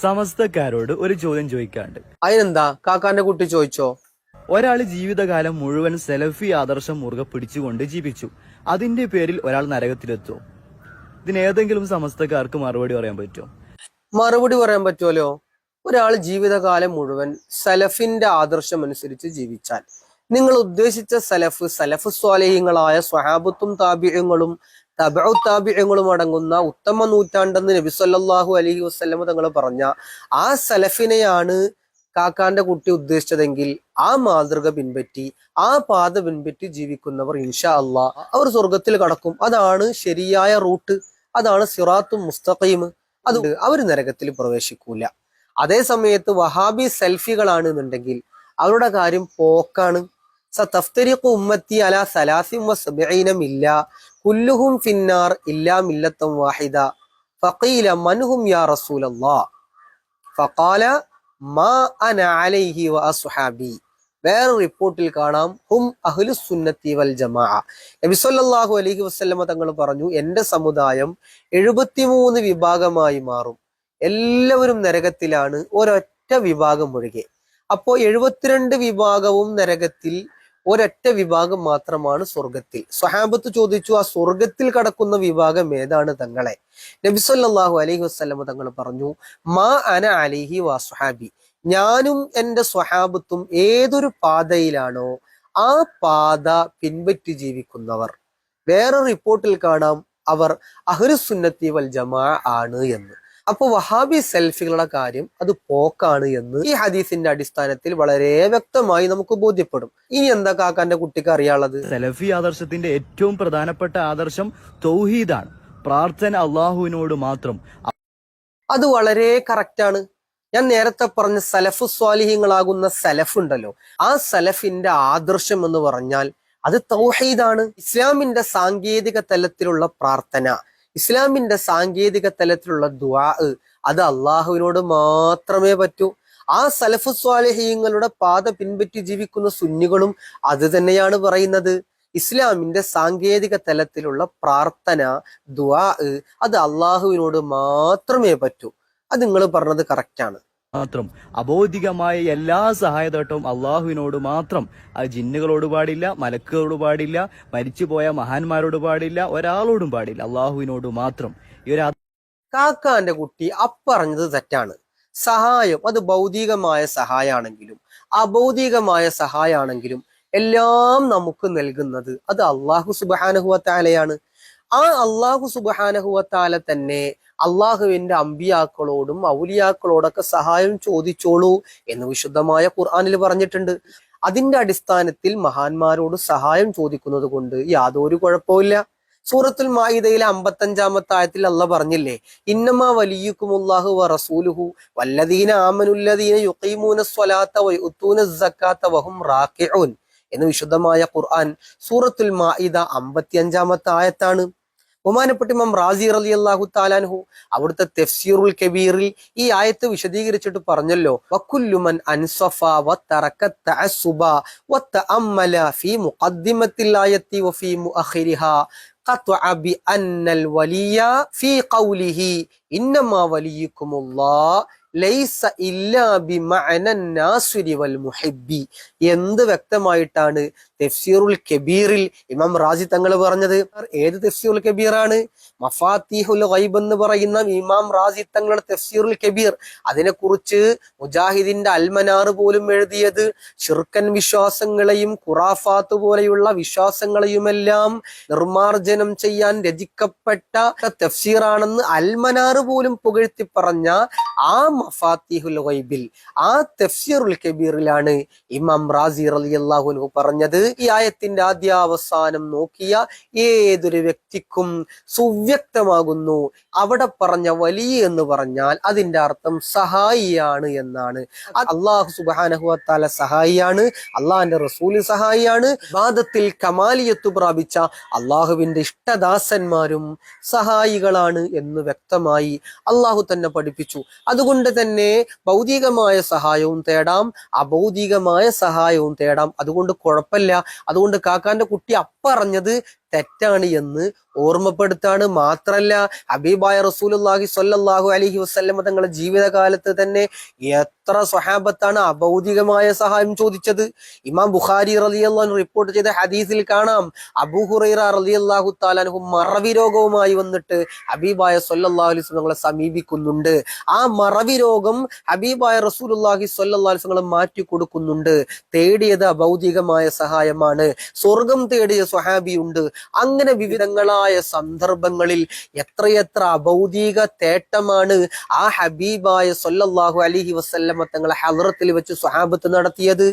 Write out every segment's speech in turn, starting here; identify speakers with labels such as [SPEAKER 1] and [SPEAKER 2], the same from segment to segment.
[SPEAKER 1] സമസ്തക്കാരോട് ഒരു ചോദ്യം ചോദിക്കാണ്ട്
[SPEAKER 2] അതിനെന്താ? കാക്കാന്റെ കുട്ടി ചോദിച്ചോ?
[SPEAKER 1] ഒരാൾ ജീവിതകാലം മുഴുവൻ സെലഫി ആദർശം മുറുകെ പിടിച്ചുകൊണ്ട് ജീവിച്ചു. അതിന്റെ പേരിൽ ഒരാൾ നരകത്തിലെത്തോ. ഇതിന് ഏതെങ്കിലും സമസ്തക്കാർക്ക് മറുപടി പറയാൻ പറ്റുമോ?
[SPEAKER 2] മറുപടി പറയാൻ പറ്റുമല്ലോ. ഒരാൾ ജീവിതകാലം മുഴുവൻ സലഫിന്റെ ആദർശം അനുസരിച്ച് ജീവിച്ചാൽ. നിങ്ങൾ ഉദ്ദേശിച്ച സലഫ് സലഫ് സ്വാലേഹ്യങ്ങളായ സ്വഹാബത്തും താബിയങ്ങളും തബഉ താബിയങ്ങളും അടങ്ങുന്ന ഉത്തമ നൂറ്റാണ്ടെന്ന് നബി സല്ലല്ലാഹു അലൈഹി വസല്ലമ തങ്ങൾ പറഞ്ഞ ആ സലഫിനെയാണ് കാക്കാന്റെ കുട്ടി ഉദ്ദേശിച്ചതെങ്കിൽ ആ മാതൃക പിൻപറ്റി ആ പാത പിൻപറ്റി ജീവിക്കുന്നവർ ഇൻഷാ അള്ളാ അവർ സ്വർഗത്തിൽ കടക്കും. അതാണ് ശരിയായ റൂട്ട്. അതാണ് സിറാത്തും മുസ്തഖീം. അത് അവർ നരകത്തിൽ പ്രവേശിക്കൂല. അതേ സമയത്ത് വഹാബി സെൽഫികളാണ് എന്നുണ്ടെങ്കിൽ അവരുടെ കാര്യം പോക്കാണ്. സതഫ്തരിഖു ഉമ്മത്തി അല സലാസിം വസബഈന മില്ല കുല്ലുഹും ഫിന്നാർ ഇല്ലാ മില്ലത്തം വാഹിദ. ഫഖീല മൻഹും യാ റസൂലല്ലാ. ഫഖാല മാ അന അലൈഹി വ അസ്ഹാബി. വേറെ റിപ്പോർട്ടിൽ കാണാം ഹും അഹ്ലു സുന്നത്തി വൽ ജമാഅ. നബി സല്ലല്ലാഹു അലൈഹി വസല്ലമ തങ്ങൾ പറഞ്ഞു എന്റെ സമുദായം എഴുപത്തിമൂന്ന് വിഭാഗമായി മാറും. എല്ലാവരും നരകത്തിലാണ് ഒരൊറ്റ വിഭാഗം ഒഴികെ. അപ്പോ എഴുപത്തിരണ്ട് വിഭാഗവും നരകത്തിൽ ഒരൊറ്റ വിഭാഗം മാത്രമാണ് സ്വർഗത്തിൽ സ്വഹാബത്ത് ചോദിച്ചു ആ സ്വർഗത്തിൽ കടക്കുന്ന വിഭാഗം ഏതാണ്? തങ്ങളെ. നബി അലഹി വസല്ലമ തങ്ങൾ പറഞ്ഞു മാ അന അലിഹി വാ സുഹാബി ഞാനും എന്റെ സ്വഹാബത്തും ഏതൊരു പാതയിലാണോ ആ പാത പിൻപറ്റി ജീവിക്കുന്നവർ. വേറെ റിപ്പോർട്ടിൽ കാണാം അവർ അഹ്ലുസുന്നത്തി വൽ ജമാ ആണ് എന്ന്. അപ്പൊ വഹാബി സെൽഫികളുടെ കാര്യം അത് പോക്കാണ് എന്ന് ഈ ഹദീസിന്റെ അടിസ്ഥാനത്തിൽ വളരെ വ്യക്തമായി നമുക്ക് ബോധ്യപ്പെടും. ഇനി എന്താ കാക്കാന്റെ കുട്ടിക്ക് അറിയാനുള്ളത്?
[SPEAKER 1] സെലഫി ആദർശത്തിന്റെ ഏറ്റവും പ്രധാനപ്പെട്ട ആദർശം തൗഹീദാണ്. പ്രാർത്ഥന അള്ളാഹുവിനോട് മാത്രം.
[SPEAKER 2] അത് വളരെ കറക്റ്റാണ് ഞാൻ നേരത്തെ പറഞ്ഞ സലഫ് സ്വാലിഹ്യങ്ങളാകുന്ന സലഫ് ഉണ്ടല്ലോ ആ സലഫിന്റെ ആദർശം എന്ന് പറഞ്ഞാൽ അത് തൗഹീദാണ്. ഇസ്ലാമിന്റെ സാങ്കേതിക തലത്തിലുള്ള പ്രാർത്ഥന. ഇസ്ലാമിന്റെ സാങ്കേതിക തലത്തിലുള്ള ദുആ അത് അള്ളാഹുവിനോട് മാത്രമേ പറ്റൂ. ആ സലഫു സ്വാലഹീങ്ങളുടെ പാത പിൻപറ്റി ജീവിക്കുന്ന സുന്നികളും അത് തന്നെയാണ് പറയുന്നത്. ഇസ്ലാമിന്റെ സാങ്കേതിക തലത്തിലുള്ള പ്രാർത്ഥന ദുആ അത് അള്ളാഹുവിനോട് മാത്രമേ പറ്റൂ. അത് നിങ്ങൾ പറഞ്ഞത് കറക്റ്റാണ്
[SPEAKER 1] മാത്രം. അബോധികമായ എല്ലാ സഹായതോട്ടവും അള്ളാഹുവിനോട് മാത്രം. അത് ജിന്നുകളോട് പാടില്ല മലക്കുകളോട് പാടില്ല മരിച്ചുപോയ മഹാന്മാരോട് പാടില്ല ഒരാളോടും പാടില്ല. അള്ളാഹുവിനോട് മാത്രം. ഈ ഒരു
[SPEAKER 2] കാക്കാന്റെ കുട്ടി അപ്പറഞ്ഞത് തെറ്റാണ്. സഹായം അത് ഭൗതികമായ സഹായാണെങ്കിലും അഭൗതികമായ സഹായാണെങ്കിലും എല്ലാം നമുക്ക് നൽകുന്നത് അത് അള്ളാഹു സുബാനഹുവത്താലയാണ് ആ അള്ളാഹു സുബാനഹുവത്താല തന്നെ അള്ളാഹുവിന്റെ അമ്പിയാക്കളോടും ഔലിയാക്കളോടൊക്കെ സഹായം ചോദിച്ചോളൂ എന്ന് വിശുദ്ധമായ ഖുർആാനിൽ പറഞ്ഞിട്ടുണ്ട്. അതിന്റെ അടിസ്ഥാനത്തിൽ മഹാന്മാരോട് സഹായം ചോദിക്കുന്നത് കൊണ്ട് യാതൊരു കുഴപ്പമില്ല സൂറത്തുൽ മാഹിദയിലെ അമ്പത്തഞ്ചാമത്തെ ആയത്തിൽ അല്ല പറഞ്ഞില്ലേ ഇന്നമാ വലിയുക്കുമുല്ലാഹു വ വല്ലദീന ആമനുല്ലദീന യുഖീമൂന സ്വലാത്ത വയുത്തൂന സക്കാത്ത വഹും റാക്കിഊൻ എന്ന് വിശുദ്ധമായ ഖുർആൻ സൂറത്തുൽ മാഇദ അമ്പത്തിയഞ്ചാമത്തെ ആയത്താണ്. ബഹുമാനപ്പെട്ട ഇമാം റാസി റലി അള്ളാഹു താലാൻഹു അവിടുത്തെ തെഫ്സീറുൽ കബീറിൽ ഈ ആയത്ത് വിശദീകരിച്ചിട്ട് പറഞ്ഞല്ലോ വക്കുല്ലുമൻ അൻസഫ വത്തറക തഅസ്സുബ വതഅമ്മല ഫീ മുഖദ്ദിമത്തിൽ ആയത്തി വഫീ മുഅഖിരിഹ قطع بأن الولي في قوله إنما وليكم الله ലൈസ ഇല്ലാ ബിമഅന നാസുരി വൽ മുഹിബ്ബി എന്ത് വ്യക്തമായിട്ടാണ് തഫ്സീറുൽ കബീറിൽ ഇമാം റാസി തങ്ങൾ പറഞ്ഞത് ഏത് തഫ്സീറുൽ കബീറാണ്? മഫാത്തിഹുൽ ഗൈബ് എന്ന് പറയുന്ന ഇമാം റാസി തങ്ങളുടെ തഫ്സീറുൽ കബീർ. അതിനെക്കുറിച്ച് മുജാഹിദിന്റെ അൽമനാർ പോലും എഴുതിയത് ഷിർക്കൻ വിശ്വാസങ്ങളെയും ഖുറാഫാത്ത് പോലെയുള്ള വിശ്വാസങ്ങളെയുമെല്ലാം നിർമാർജനം ചെയ്യാൻ രചിക്കപ്പെട്ട തഫ്സീറാണെന്ന് അൽമനാർ പോലും പുകഴ്ത്തി പറഞ്ഞ ആ മഫാത്തിഹുൽ ഗൈബിൽ ആ തഫ്സീറുൽ കബീറിലാണ് ഇമാം റാസി അൻഹു പറഞ്ഞത് ഈ ആയത്തിന്റെ ആദ്യാവസാനം നോക്കിയ ഏതൊരു വ്യക്തിക്കും സുവ്യക്തമാകുന്നു. അവിടെ പറഞ്ഞ വലിയ എന്ന് പറഞ്ഞാൽ അതിന്റെ അർത്ഥം സഹായിയാണ് എന്നാണ്. അള്ളാഹു സുബാനഹുവത്താല സഹായിയാണ് അള്ളാഹിന്റെ റസൂൽ സഹായിയാണ് വാദത്തിൽ കമാലിയത്ത് പ്രാപിച്ച അള്ളാഹുവിന്റെ ഇഷ്ടദാസന്മാരും സഹായികളാണ് എന്ന് വ്യക്തമായി അള്ളാഹു തന്നെ പഠിപ്പിച്ചു. അതുകൊണ്ട് തന്നെ ഭൗതികമായ സഹായവും തേടാം അഭൗതികമായ സഹായവും തേടാം. അതുകൊണ്ട് കുഴപ്പമില്ല. അതുകൊണ്ട് കാക്കാന്റെ കുട്ടി അപ്പറഞ്ഞത് തെറ്റാണ് എന്ന് ഓർമ്മപ്പെടുത്താണ്. മാത്രല്ല ഹബീബായ റസൂലുള്ളാഹി സ്വല്ലല്ലാഹു അലഹി വസ്ല്ലമ തങ്ങളുടെ ജീവിതകാലത്ത് തന്നെ എത്ര സ്വഹാബത്താണ് അഭൗതികമായ സഹായം ചോദിച്ചത്. ഇമാം ബുഖാരി റളിയല്ലാഹു റിപ്പോർട്ട് ചെയ്ത ഹദീസിൽ കാണാം. അബൂ ഹുറൈറ റളിയല്ലാഹു താലാഹു മറവി രോഗവുമായി വന്നിട്ട് ഹബീബായ സ്വല്ലല്ലാഹു അലൈഹി തങ്ങളെ സമീപിക്കുന്നുണ്ട്. ആ മറവി രോഗം ഹബീബായ റസൂലുള്ളാഹി സ്വല്ലല്ലാഹു അലൈഹി വസല്ലം മാറ്റി കൊടുക്കുന്നുണ്ട്. തേടിയത് അഭൗതികമായ സഹായമാണ്. സ്വർഗം തേടിയ സ്വഹാബിയുണ്ട്. അങ്ങനെ വിവിധങ്ങളായ സന്ദർഭങ്ങളിൽ എത്രയെത്ര അഭൗതിക തേട്ടമാണ് ആ ഹബീബായ സൊല്ലാഹു അലിഹി വസല്ലമ തങ്ങളെ ഹലറത്തിൽ വെച്ച് സ്വഹാബത്ത് നടത്തിയത്.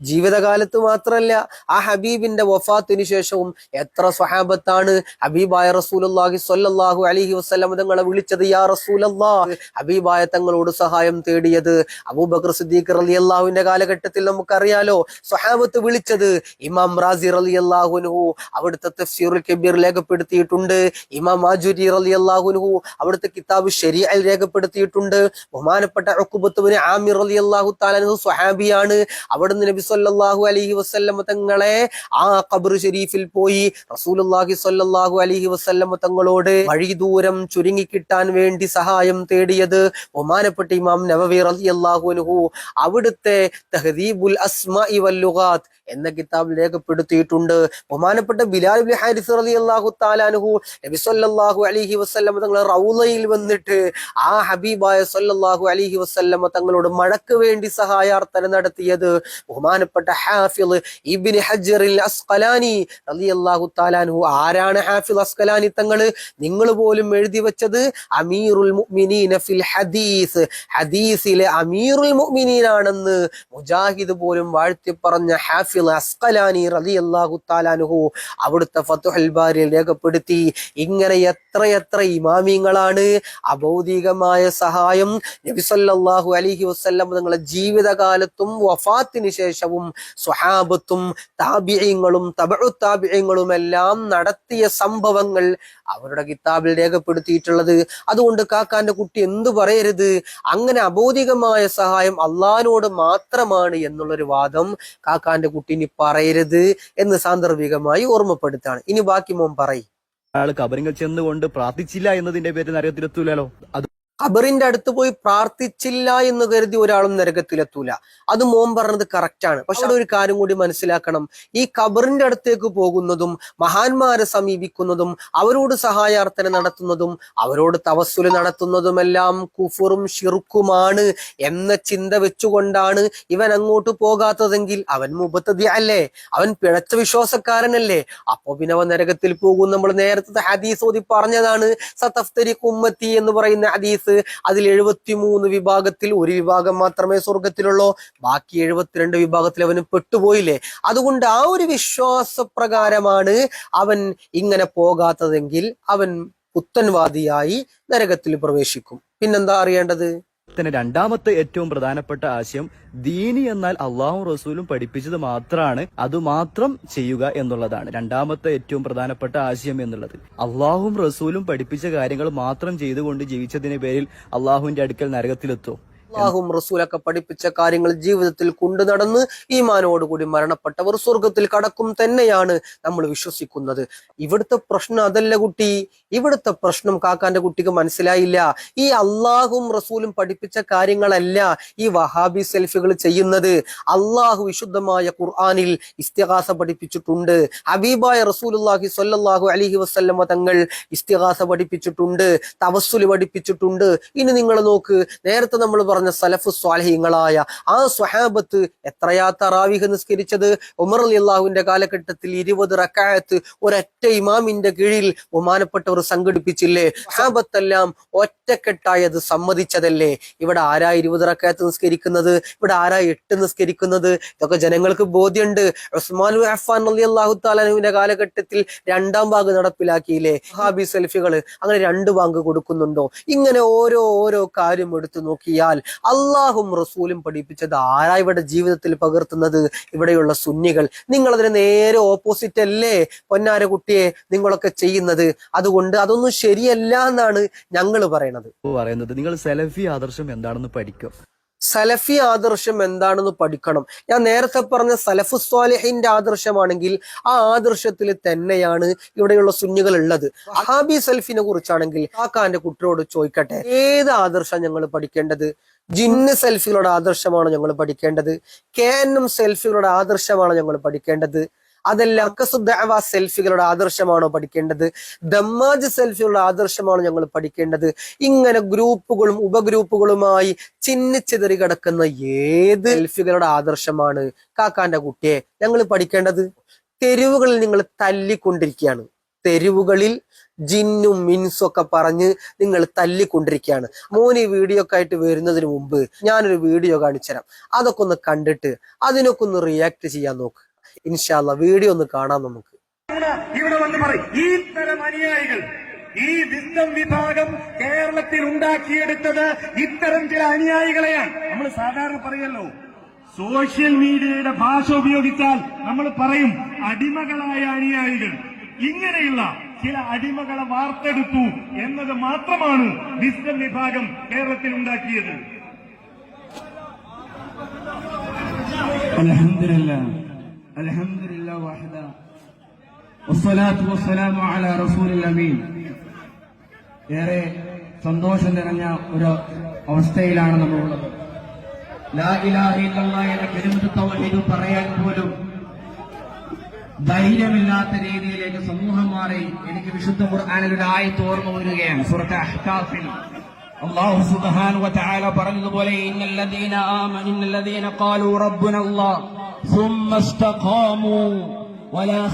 [SPEAKER 2] ജീവിതകാലത്ത് മാത്രമല്ല ആ ഹബീബിന്റെ വഫാത്തിന് ശേഷവും എത്ര സ്വഹാബത്താണ്. ഹബീബായ റസൂലുള്ളാഹി സ്വല്ലല്ലാഹു അലിഹി വസല്ലമ തങ്ങളെ വിളിച്ചത് യാ റസൂലല്ലാ ഹബീബായ തങ്ങളോട് സഹായം തേടിയത്. അബൂബക്കർ സിദ്ദീഖ് അള്ളാഹുവിന്റെ കാലഘട്ടത്തിൽ നമുക്കറിയാലോ സ്വഹാബത്ത് വിളിച്ചത് ഇമാം റാസി അള്ളാഹുനുഹു അവിടുത്തെ തഫ്സീറുൽ കബീർ രേഖപ്പെടുത്തിയിട്ടുണ്ട്. ഇമാം മാജുരി അള്ളാഹുനുഹു അവിടുത്തെ കിതാബ് ഷെരിയൽ രേഖപ്പെടുത്തിയിട്ടുണ്ട്. ബഹുമാനപ്പെട്ട ഉഖബത്ത് ആമിർ അലി അള്ളാഹു താലു സ്വഹാബിയാണ്. അവിടുന്ന് നബി സല്ലല്ലാഹു അലഹി വസ്ല്ലമ തങ്ങളെ ആ കബർ ഷെരീഫിൽ പോയി റസൂലുള്ളാഹി സ്വല്ലല്ലാഹു അലഹി വസ്ല്ലമ തങ്ങളോട് വഴി ദൂരം ചുരുങ്ങി കിട്ടാൻ വേണ്ടി സഹായം തേടിയത് ബഹുമാനപ്പെട്ട ഇമാം നവവി റളിയല്ലാഹു അൻഹു അവിടുത്തെ തഹദീബുൽ അസ്മ വൽ ലുഗാത്ത് എന്ന കിതാബിൽ രേഖപ്പെടുത്തിയിട്ടുണ്ട്. ബഹുമാനപ്പെട്ട ബിലാൽ ഹാരിസ് റളിയല്ലാഹു തആല അൻഹു നബി സല്ലല്ലാഹു അലൈഹി വസല്ലം തങ്ങൾ റൗളയിൽ വന്നിട്ട് ആ ഹബീബായ സല്ലാഹു അലഹി വസ്ല്ലമ തങ്ങളോട് മഴക്ക് വേണ്ടി സഹായാർത്ഥന നടത്തിയത് ബഹുമാനപ്പെട്ട ഹാഫിൾ ഇബിന് ഹജറിൽ അസ്കലാനി അലി അള്ളാഹു താലാനു ആരാണ് ഹാഫിൾ അസ്കലാനി തങ്ങൾ? നിങ്ങൾ പോലും എഴുതി വെച്ചത് അമീറുൽ മുഅ്മിനീന ഫിൽ ഹദീസ്. ഹദീസിലെ അമീറുൽ മുഅ്മിനീനാണെന്ന് മുജാഹിദ് പോലും വാഴ്ത്തി പറഞ്ഞ ഹാഫിൽ അസ്കലാനി റളിയല്ലാഹു അള്ളാഹു താലാനുഹു അവിടുത്തെ ഫത്തുഹുൽ ബാരിൽ രേഖപ്പെടുത്തി. ഇങ്ങനെ എത്രയെത്ര ഇമാമിങ്ങളാണ് അഭൗതികമായ സഹായം സല്ലല്ലാഹു അലൈഹി വസല്ലം തങ്ങളുടെ ജീവിതകാലത്തും വഫാത്തിന് ശേഷവും സ്വഹാബത്തും താബിയങ്ങളും തബഉ താബിയങ്ങളും എല്ലാം നടത്തിയ സംഭവങ്ങൾ അവരുടെ കിതാബിൽ രേഖപ്പെടുത്തിയിട്ടുള്ളത്. അതുകൊണ്ട് കാക്കാന്റെ കുട്ടി എന്തു പറയരുത്? അങ്ങനെ അബോധികമായ സഹായം അള്ളഹാനോട് മാത്രമാണ് എന്നുള്ളൊരു വാദം കാക്കാന്റെ കുട്ടി ഇനി പറയരുത് എന്ന് സാന്ദർഭികമായി ഓർമ്മപ്പെടുത്താണ് ഇനി ബാക്കി മോൻ പറയും.
[SPEAKER 1] അയാൾ കബറിങ്ങൾ ചെന്നുകൊണ്ട് പ്രാർത്ഥിച്ചില്ല എന്നതിന്റെ പേരിൽ നരകത്തിലെത്തൂലോ അത്
[SPEAKER 2] ഖബറിന്റെ അടുത്ത് പോയി പ്രാർത്ഥിച്ചില്ല എന്ന് കരുതി ഒരാളും നരകത്തിലെത്തൂല. അത് മോൻ പറഞ്ഞത് കറക്റ്റാണ് പക്ഷെ അവിടെ ഒരു കാര്യം കൂടി മനസ്സിലാക്കണം. ഈ ഖബറിന്റെ അടുത്തേക്ക് പോകുന്നതും മഹാന്മാരെ സമീപിക്കുന്നതും അവരോട് സഹായാർത്ഥന നടത്തുന്നതും അവരോട് തവസ്സുൽ നടത്തുന്നതുമെല്ലാം കുഫുറും ഷിർക്കുമാണ് എന്ന ചിന്ത വെച്ചുകൊണ്ടാണ് ഇവൻ അങ്ങോട്ട് പോകാത്തതെങ്കിൽ അവൻ മുബത്തതി അല്ലേ? അവൻ പിഴച്ച വിശ്വാസക്കാരനല്ലേ? അപ്പൊ പിന്നെ അവൻ നരകത്തിൽ പോകും. നമ്മൾ നേരത്തെ ഹദീസ് ഓതി പറഞ്ഞതാണ് സതഫ്തരി കുമ്മത്തി എന്ന് പറയുന്ന ഹദീസ് അതിൽ എഴുപത്തിമൂന്ന് വിഭാഗത്തിൽ ഒരു വിഭാഗം മാത്രമേ സ്വർഗത്തിലുള്ളൂ ബാക്കി എഴുപത്തിരണ്ട് വിഭാഗത്തിൽ അവന് പെട്ടുപോയില്ലേ? അതുകൊണ്ട് ആ ഒരു വിശ്വാസപ്രകാരമാണ് അവൻ ഇങ്ങനെ പോകാത്തതെങ്കിൽ അവൻ പുത്തൻവാദിയായി നരകത്തിൽ പ്രവേശിക്കും. പിന്നെന്താ അറിയേണ്ടത്?
[SPEAKER 1] തന്നെ രണ്ടാമത്തെ ഏറ്റവും പ്രധാനപ്പെട്ട ആശയം ദീനി എന്നാൽ അള്ളാഹും റസൂലും പഠിപ്പിച്ചത് മാത്രമാണ് അത് മാത്രം ചെയ്യുക എന്നുള്ളതാണ് രണ്ടാമത്തെ ഏറ്റവും പ്രധാനപ്പെട്ട ആശയം എന്നുള്ളത്. അള്ളാഹും റസൂലും പഠിപ്പിച്ച കാര്യങ്ങൾ മാത്രം ചെയ്തുകൊണ്ട് ജീവിച്ചതിന്റെ പേരിൽ അള്ളാഹുവിന്റെ അടുക്കൽ നരകത്തിലെത്തും.
[SPEAKER 2] അള്ളാഹും റസൂലൊക്കെ പഠിപ്പിച്ച കാര്യങ്ങൾ ജീവിതത്തിൽ കൊണ്ടു നടന്ന് ഈമാനോടുകൂടി മരണപ്പെട്ടവർ സ്വർഗത്തിൽ കടക്കും തന്നെയാണ് നമ്മൾ വിശ്വസിക്കുന്നത്. ഇവിടുത്തെ പ്രശ്നം അതല്ല കുട്ടി. ഇവിടുത്തെ പ്രശ്നം കാക്കാന്റെ കുട്ടിക്ക് മനസ്സിലായില്ല. ഈ അള്ളാഹും റസൂലും പഠിപ്പിച്ച കാര്യങ്ങളല്ല ഈ വഹാബി സെൽഫികൾ ചെയ്യുന്നത്. അള്ളാഹു വിശുദ്ധമായ ഖുർആാനിൽ ഇസ്തിഹാസ പഠിപ്പിച്ചിട്ടുണ്ട്. ഹബീബായ റസൂലുല്ലാഹി സ്വല്ലല്ലാഹു അലിഹി വസ്ല്ലമ തങ്ങൾ ഇസ്തിഹാസ പഠിപ്പിച്ചിട്ടുണ്ട്. തവസ്സുൽ പഠിപ്പിച്ചിട്ടുണ്ട്. ഇനി നിങ്ങൾ നോക്ക് നേരത്തെ നമ്മൾ പറഞ്ഞ സലഫ് സ്വാലഹിങ്ങളായ ആ സ്വഹാബത്ത് എത്രയാ തറാവിഹ് നിസ്കരിച്ചത്? ഉമർ അള്ളാഹുവിന്റെ കാലഘട്ടത്തിൽ ഇരുപത് റക്കായത്ത് ഒരൊറ്റ ഇമാമിന്റെ കീഴിൽ ബഹുമാനപ്പെട്ടവർ സംഘടിപ്പിച്ചില്ലേ? സ്വഹാബത്തെല്ലാം ഒറ്റക്കെട്ടായത് സമ്മതിച്ചതല്ലേ? ഇവിടെ ആരാ ഇരുപത് റക്കായത്ത് നിസ്കരിക്കുന്നത്? ഇവിടെ ആരാ എട്ട് നിസ്കരിക്കുന്നത്? ഇതൊക്കെ ജനങ്ങൾക്ക് ബോധ്യമുണ്ട് ഉസ്മാൻ അഫ്ഫാൻ അലി അള്ളാഹു താലാനുവിന്റെ കാലഘട്ടത്തിൽ രണ്ടാം ഭാഗം നടപ്പിലാക്കിയില്ലേ? ഹാബി സെൽഫികൾ അങ്ങനെ രണ്ട് ബാങ്ക് കൊടുക്കുന്നുണ്ടോ? ഇങ്ങനെ ഓരോ ഓരോ കാര്യം എടുത്തു നോക്കിയാൽ അള്ളാഹും റസൂലും പഠിപ്പിച്ചത് ആരാ ഇവിടെ ജീവിതത്തിൽ പകർത്തുന്നത്? ഇവിടെയുള്ള സുന്നികൾ. നിങ്ങൾ അതിന് നേരെ ഓപ്പോസിറ്റ് അല്ലേ? പൊന്നാര കുട്ടിയെ നിങ്ങളൊക്കെ ചെയ്യുന്നത്. അതുകൊണ്ട് അതൊന്നും ശരിയല്ല എന്നാണ് ഞങ്ങൾ പറയണത്.
[SPEAKER 1] പറയുന്നത്. നിങ്ങൾ സെലഫി ആദർശം എന്താണെന്ന് പഠിക്കും
[SPEAKER 2] സലഫി ആദർശം എന്താണെന്ന് പഠിക്കണം. ഞാൻ നേരത്തെ പറഞ്ഞ സലഫു സ്വാലിഹിന്റെ ആദർശമാണെങ്കിൽ ആ ആദർശത്തിൽ തന്നെയാണ് ഇവിടെയുള്ള സുന്നികൾ ഉള്ളത്. അഹാബി സൽഫിനെ കുറിച്ചാണെങ്കിൽ കാക്കാന്റെ കുട്ടിയോട് ചോദിക്കട്ടെ ഏത് ആദർശം ഞങ്ങൾ പഠിക്കേണ്ടത്? ജിന്ന് സെൽഫികളുടെ ആദർശമാണ് ഞങ്ങൾ പഠിക്കേണ്ടത്? കെ എൻ എം സെൽഫികളുടെ ആദർശമാണ് ഞങ്ങൾ പഠിക്കേണ്ടത്? അതല്ല അക്കസുദ്ദഅവ സെൽഫികളുടെ ആദർശമാണോ പഠിക്കേണ്ടത്? ദമ്മാജ് സെൽഫികളുടെ ആദർശമാണോ ഞങ്ങൾ പഠിക്കേണ്ടത്? ഇങ്ങനെ ഗ്രൂപ്പുകളും ഉപഗ്രൂപ്പുകളുമായി ചിന്നിച്ചിതറി കിടക്കുന്ന ഏത് സെൽഫികളുടെ ആദർശമാണ്? കാക്കാന്റെ കുട്ടിയെ ഞങ്ങൾ പഠിക്കേണ്ടത് തെരുവുകളിൽ നിങ്ങൾ തല്ലിക്കൊണ്ടിരിക്കുകയാണ്. തെരുവുകളിൽ ജിന്നും മിൻസും ഒക്കെ പറഞ്ഞ് നിങ്ങൾ തല്ലിക്കൊണ്ടിരിക്കുകയാണ്. മോന് വീഡിയോ ഒക്കെ ആയിട്ട് വരുന്നതിന് മുമ്പ് ഞാനൊരു വീഡിയോ കാണിച്ചു തരാം അതൊക്കെ ഒന്ന് കണ്ടിട്ട് അതിനൊക്കെ ഒന്ന് റിയാക്ട് ചെയ്യാൻ നോക്ക്. ഇൻഷാല്ല വീഡിയോ ഒന്ന് കാണാം നമുക്ക്.
[SPEAKER 3] ഇവിടെ വന്ന് പറയും ഈ തരം ഈ വിഭാഗം കേരളത്തിൽ ഉണ്ടാക്കിയെടുത്തത് ഇത്തരം ചില അനുയായികളെയാണ്. നമ്മൾ സാധാരണ പറയല്ലോ സോഷ്യൽ മീഡിയയുടെ ഭാഷ ഉപയോഗിച്ചാൽ നമ്മൾ പറയും അടിമകളായ അനുയായികൾ. ഇങ്ങനെയുള്ള ചില അടിമകളെ വാർത്തെടുത്തു എന്നത് മാത്രമാണ് വിസ്ഡം വിഭാഗം കേരളത്തിൽ ഉണ്ടാക്കിയത്.
[SPEAKER 4] الحمد لله وحده والصلاة والسلام على رسول الأمين ഏറെ സന്തോഷം നിറഞ്ഞ ഒരു അവസ്ഥയിലാണ് നമ്മളുള്ളത് ലാ ഇലാഹ ഇല്ലല്ലാഹ് എന്ന കലിമത്ത് തൗഹീദ് പറയാൻ പോലും ധൈര്യമില്ലാത്ത രീതിയിലേക്ക് സമൂഹം മാറി എനിക്ക് വിശുദ്ധ ഖുർആനിൽ ഒരു ആയത്ത് ഓർമ്മ വരികയാണ് സൂറത്ത് അഹ്കാഫിൽ الله سبحانه وتعالى برنض ولي إن الذين آمنوا إن الذين قالوا ربنا الله ثم استقاموا ولا